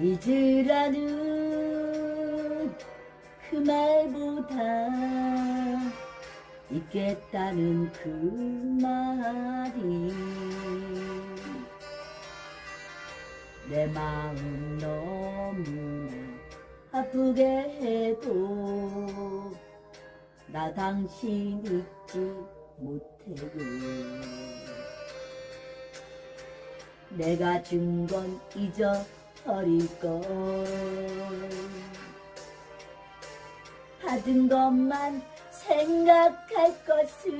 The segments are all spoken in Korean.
잊으라는 그 말보다 있겠다는 그 말이 내 마음 너무나 아프게 해도 나 당신 잊지 못해요 내가 준 건 잊어 버릴걸 받은 것만 생각할 것은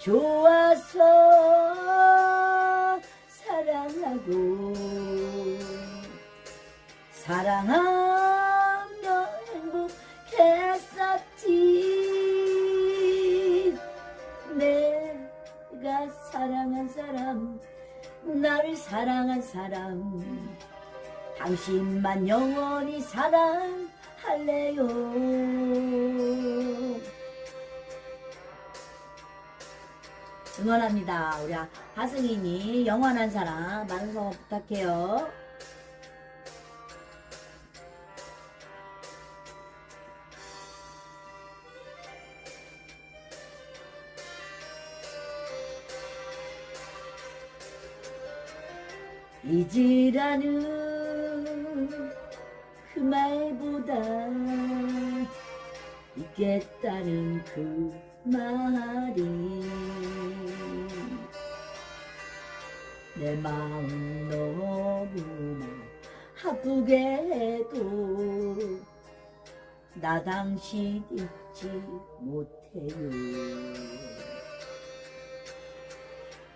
좋아서 사랑하고 사랑하 나를 사랑한 사람. 당신만 영원히 사랑할래요. 응원합니다. 우리 하승이니 영원한 사랑 많은 성원 부탁해요 잊으라는 그 말보다 있겠다는 그 말이 내 마음 너무나 아프게 해도 나 당신 잊지 못해요.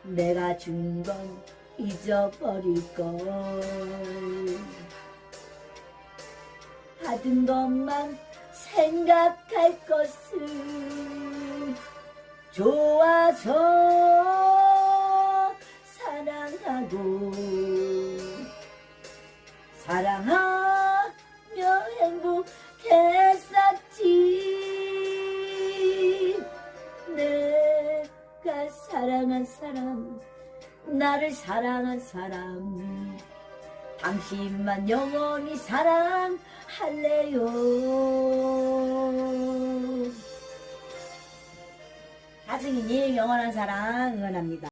내가 준건 잊어버릴 걸 받은 것만 생각할 것은 좋아서 사랑하고 사랑하며 행복했었지. 내가 사랑한 사람 나를 사랑한 사람. 당신만 영원히 사랑할래요. 하승이님 영원한 사랑 응원합니다